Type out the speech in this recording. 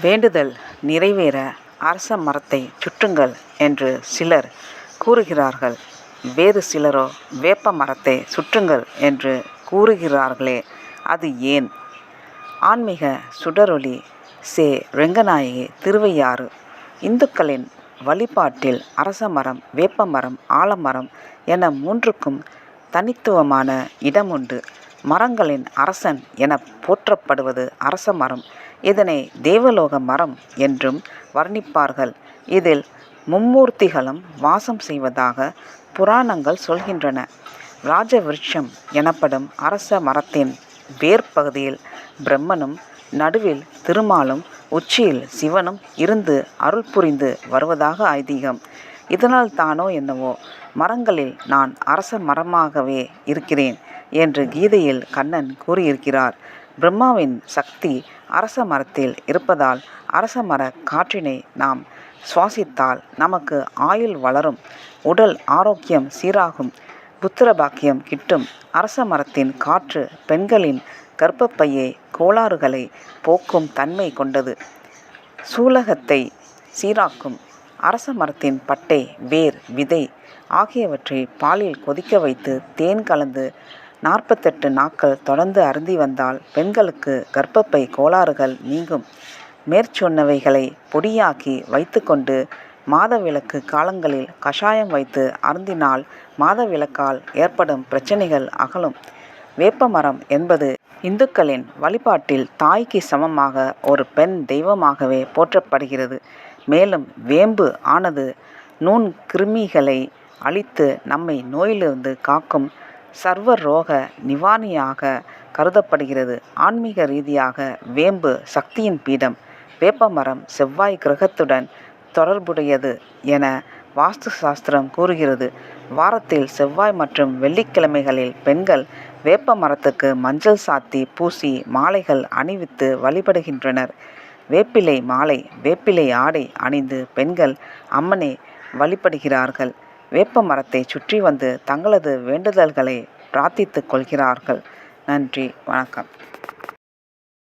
வேண்டுதல் நிறைவேற அரச மரத்தைச் சுற்றுங்கள் என்று சிலர் கூறுகிறார்கள். வேறு சிலரோ வேப்ப மரத்தை சுற்றுங்கள் என்று கூறுகிறார்களே அது ஏன்? ஆன்மீக சுடரொளி செ. ரெங்கநாயகி திருவையாறு இந்துக்களின் வழிபாட்டில் அரச மரம் வேப்பமரம் ஆலமரம் என மூன்றுக்கும் தனித்துவமான இடமுண்டு. மரங்களின் அரசன் எனப் போற்றப்படுவது அரச மரம் இதனை தேவலோக மரம் என்றும் வர்ணிப்பார்கள். இதில் மும்மூர்த்திகளும் வாசம் செய்வதாக புராணங்கள் சொல்கின்றன. ராஜவிருட்சம் எனப்படும் அரச மரத்தின் வேர்ப் பகுதியில் பிரம்மனும் நடுவில் திருமாலும் உச்சியில் சிவனும் இருந்து அருள் புரிந்து வருவதாக ஐதீகம். இதனால் தானோ என்னவோ மரங்களில் நான் அரச மரமாகவே இருக்கிறேன் என்று கீதையில் கண்ணன் கூறியிருக்கிறார். பிரம்மாவின் சக்தி அரச மரத்தில் இருப்பதால் அரச மர காற்றினை நாம் சுவாசித்தால் நமக்கு ஆயுள் வளரும் உடல் ஆரோக்கியம் சீராகும் புத்திர பாக்கியம் கிட்டும். அரச மரத்தின் காற்று பெண்களின் கர்ப்பப்பையை கோளாறுகளை போக்கும் தன்மை கொண்டது. சூலகத்தை சீராக்கும். அரச மரத்தின் பட்டை வேர் விதை ஆகியவற்றை பாலில் கொதிக்க வைத்து தேன் கலந்து நாற்பத்தெட்டு நாட்கள் தொடர்ந்து அருந்தி வந்தால் பெண்களுக்கு கர்ப்பப்பை கோளாறுகள் நீங்கும். மேற்சொன்னவைகளை பொடியாக்கி வைத்துக்கொண்டு மாதவிலக்கு காலங்களில் கஷாயம் வைத்து அருந்தினால் மாதவிலக்கால் ஏற்படும் பிரச்சனைகள் அகலும். வேப்பமரம் என்பது இந்துக்களின் வழிபாட்டில் தாய்க்கு சமமாக ஒரு பெண் தெய்வமாகவே போற்றப்படுகிறது. மேலும் வேம்பு ஆனது நுண்கிருமிகளை அழித்து நம்மை நோயிலிருந்து காக்கும் சர்வரோக நிவாரணியாக கருதப்படுகிறது. ஆன்மீக ரீதியாக வேம்பு சக்தியின் பீடம். வேப்பமரம் செவ்வாய் கிரகத்துடன் தொடர்புடையது என வாஸ்து சாஸ்திரம் கூறுகிறது. வாரத்தில் செவ்வாய் மற்றும் வெள்ளிக்கிழமைகளில் பெண்கள் வேப்ப மரத்துக்கு மஞ்சள் சாத்தி பூசி மாலைகள் அணிவித்து வழிபடுகின்றனர். வேப்பிலை மாலை வேப்பிலை ஆடை அணிந்து பெண்கள் அம்மனை வழிபடுகிறார்கள். வேப்ப மரத்தை சுற்றி வந்து தங்களது வேண்டுதல்களை பிரார்த்தித்துக் கொள்கிறார்கள். நன்றி வணக்கம்.